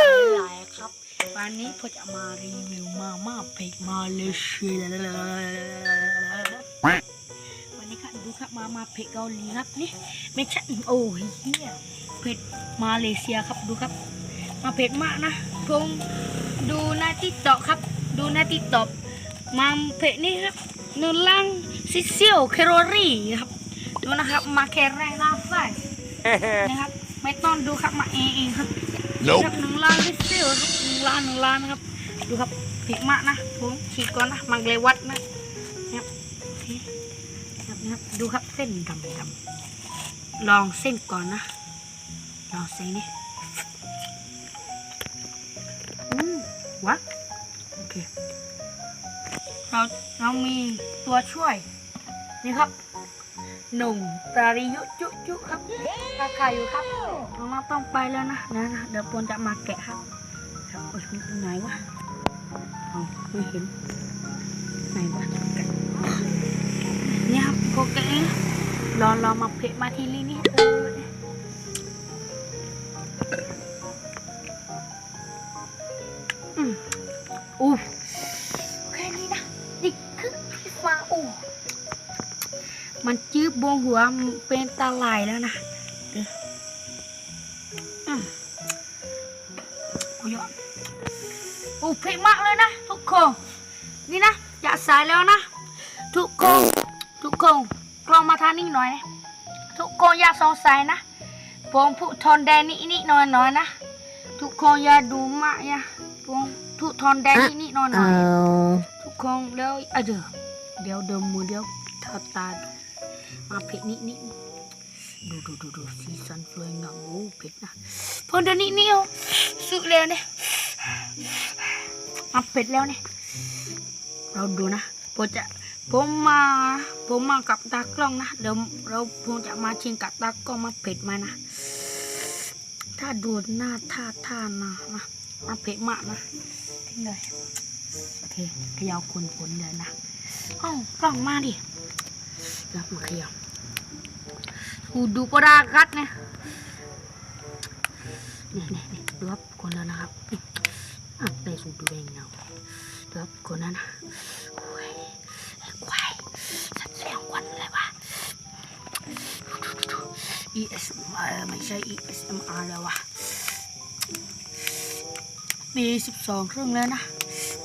หลายๆครับ วันนี้ผมจะมารีวิวมาม่าเผ็ดมาเลเซียวันนี้ครับดูครับมาม่าเผ็ดเกาหลีครับนี่ไม่ใช่โอ้ยเฮียเผ็ดมาเลเซียครับดูครับ มาเผ็ดมากนะผมดูหน้าติ๊กต็อกครับ ดูหน้าติ๊กต็อกมาเผ็ดนี่ครับนึ่งลังซิเซียวแคลอรี่ครับดูนะครับมาแค่แรงหน้าไฟนะครับ ไม่ต้องดูครับมาเองครับ ครับหนึ่งล้านลิตรครับหนึ่งล้านหนึ่งล้านนะครับ ดูครับผิดมากนะผมฉีดก่อนนะมังเลยวัดนะนะครับนี่ครับนะครับดูครับเส้นดำดำลองเส้นก่อนนะ ลองเส้นนี้อืมวัดโอเคเราเรามีตัวช่วยนี่ครับ หนุ่มตาริยุจุจุครับตาคาอยู่ครับน้องต้องไปแล้วนะนะนะเดี๋ยวปนจะมาแกะครับครับโอ้ยมันตรงไหนวะเอาไม่เห็นไหนวะแกะเนี่ยครับโอแกะเองรอรอมาเพะมาทีลีนี่ บวงหัวมันเป็นตาลายแล้วนะเดี๋ยวอืมโอ้ยโอ้เผ็ดมากเลยนะ ทุกคนนี่นะอย่าสายแล้วนะ ทุกคนทุกคนกลองมาทานนี่หน่อยนะทุกคนอย่าสงสัยนะผมผู้ทอนแดงนี่นี่หน่อยหน่อยๆนะทุกคนอย่าดูมากอย่าผมทุกทอนแดงนี่นี่หน่อยหน่อยๆทุกคนแล้วอะเดี๋ยวเดี๋ยวเดิมมือเดี๋ยวทอดตา มาเผ็ดนิดนิดดูดูดูดูสีสันสวยงามโอ้เผ็ดนะพอเดี๋ยวนี้นี่เอาสุดแล้วเนี่ยมาเผ็ดแล้วเนี่ยเราดูนะผมจะผมมาผมมากับตากล้องนะเดี๋ยวเราผมจะมาชิงกับตากล้องมาเผ็ดมานะ ถ้าดูหน้าท่าท่านะมามาเผ็ดมากนะทิ้งเลยโอเคขย่าคนผลเลยนะอ้ากล่องมาดิ แล้วมาเขย่าอูดูปรากัดเนี่ยนี่นี่นี่ดูครับคนนั้นนะครับอะเตะสูดูแดงเงาดูครับคนนั้นนะโอ้ยควายสัตว์เสียงควันเลยวะ ESMR ไม่ใช่ ESMR แล้ววะปีสิบสองครึ่งแล้วนะ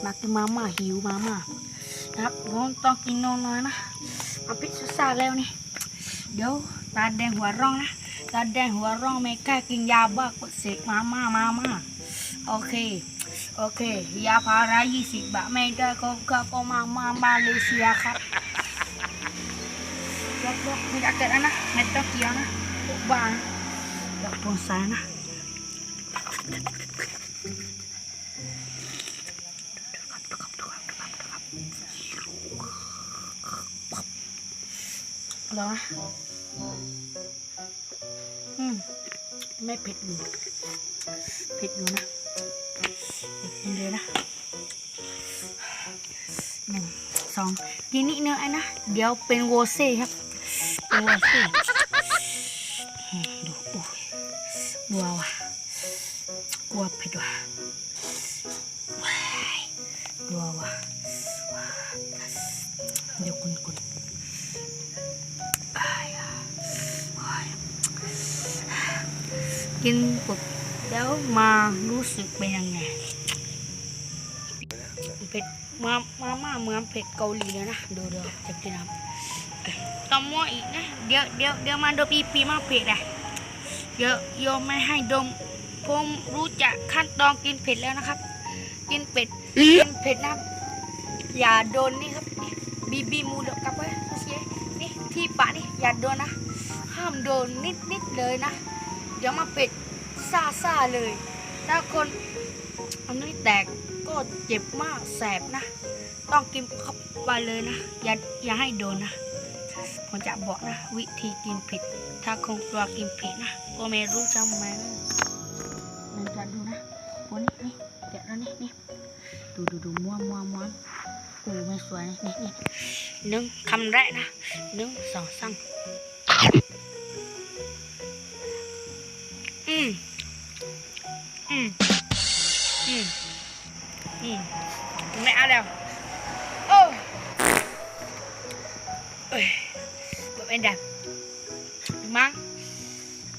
มากินมาม่าหิวมาม่านะครับผมต้องกินนอนน้อยนะ มาพิซซ่าแล้วนี่ เดี๋ยวตาแดงหัวร่องนะ ตาแดงหัวร่องไม่กล้ากินยาบ้ากดเสกมาม่ามาม่าโอเค โอเค ยาพารายี่สิบบาทไม่ได้ก็ก็ก็มามามาเลเซียครับยกยกไม่ได้เกิดนะไม่ต้องเกี่ยวนะทุกบ้านยกตรงซ้ายนะ หรอ อืม ไม่เผ็ดอยู่ เผ็ดอยู่นะเดเลยนะหนึ่งสองกินนิดนึงไอ้นะ เดี๋ยวเป็นโวเซ่ครับเป็นโวเซ่ กินปุ๊บแล้วมารู้สึกเป็นยังไงเผ็ดมามาม่าเหมือนเผ็ดเกาหลีเลยนะดูเดี๋ยวจะกินน้ำต้องมั่วอีกนะเดี๋ยวเดี๋ยวเดี๋ยวมาดมอีปีมาเผ็ดอะเดี๋ยวโยมไม่ให้ดมผมรู้จักขั้นตอนกินเผ็ดแล้วนะครับ กินเผ็ดกินเผ็ดนะอย่าโดนนี่ครับบีบีบีมูดกลับไปเสีนี่ที่ปะนี่อย่าโดนนะห้ามโดนนิดนิดเลยนะ เดี๋ยวมาเป็ดซาซาเลย ถ้าคนอันนี้แตกก็เจ็บมากแสบนะ ต้องกินเข้าไปเลยนะ อย่าอย่าให้โดนนะ ผมจะบอกนะ วิธีกินผ็ดถ้าคงกลัวกินผ็ดนะ ก็ไม่รู้จำไหมมันจะดูนะวันนี้นี่แกะแล้วนี่นี่ดูดูดูม้วนม้วนม้วนโอ้ไม่สวยนะนี่นี่หนึ่งคำแรกนะหนึ่งสองสา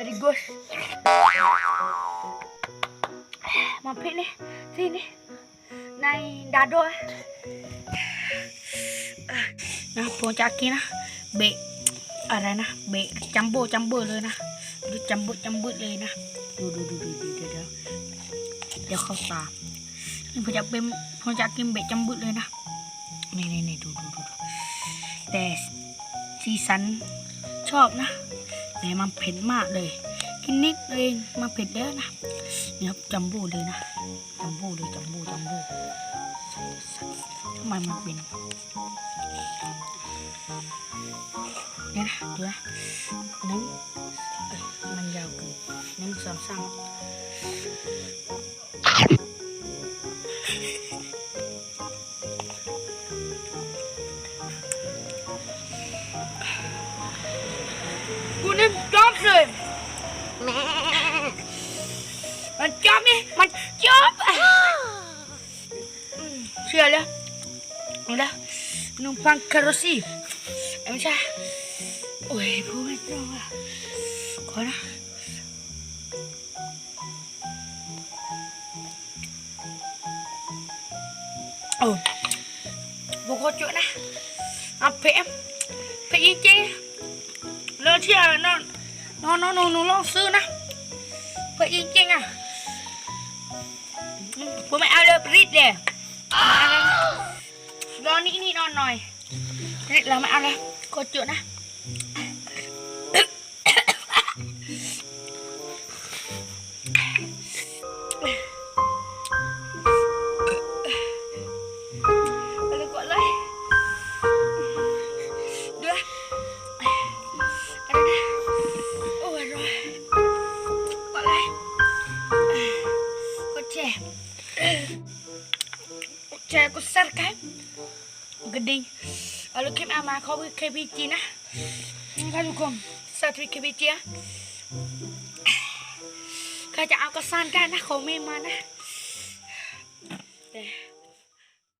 very good มาพินี่ที่นี่ในดาโดะนะผมจะกินนะเบะอะไรนะเบะจัมโบ้จัมโบ้เลยนะดูจัมโบ้จัมโบ้เลยนะดูดูดูดูดูเดี๋ยวเดี๋ยวเดี๋ยวเข้าตานี่ผมจะเป็นผมจะกินเบะจัมโบ้เลยนะนี่นี่นี่ดูดูดูแต่สีสันชอบนะ แต่มันเผ็ดมากเลยกินนิดเองมันเผ็ดแล้วนะนี่ครับจัมโบ้เลยนะจัมโบ้เลยจัมโบ้จัมโบ้ทำไมมันเป็นเนี่ยนะดูนะหนึ่งมันยาวเกินหนึ่งสองสาม มเชื่อแล้วเอาละนุ่มปังคาโรซี่เอ้ยไม่ใช่โอ้ยพูดไม่ตรงอะขอ นะโอ้บุกโคจุนะอ่ะเพ็มเพ็มจริงๆเลิกเที่ยวนอนนอนนอนหนูหนูลองซื้อนะเพ็มจริงๆอ่ะอืมผมไม่เอาเลยรีดเลยรอนี่นี่นอนหน่อยรีดแล้วไม่เอาเลยโคจุนะ ไปเลยกดเลยเดี๋ยวอันนี้นะโอ้ยร้อย ก็ดีเอาลูกเข้มอามาเขาคือเคพีจีนะนี่ค่ะทุกคนสาธุเคพีจีนะก็จะเอากระสานกันนะเขาไม่มานะ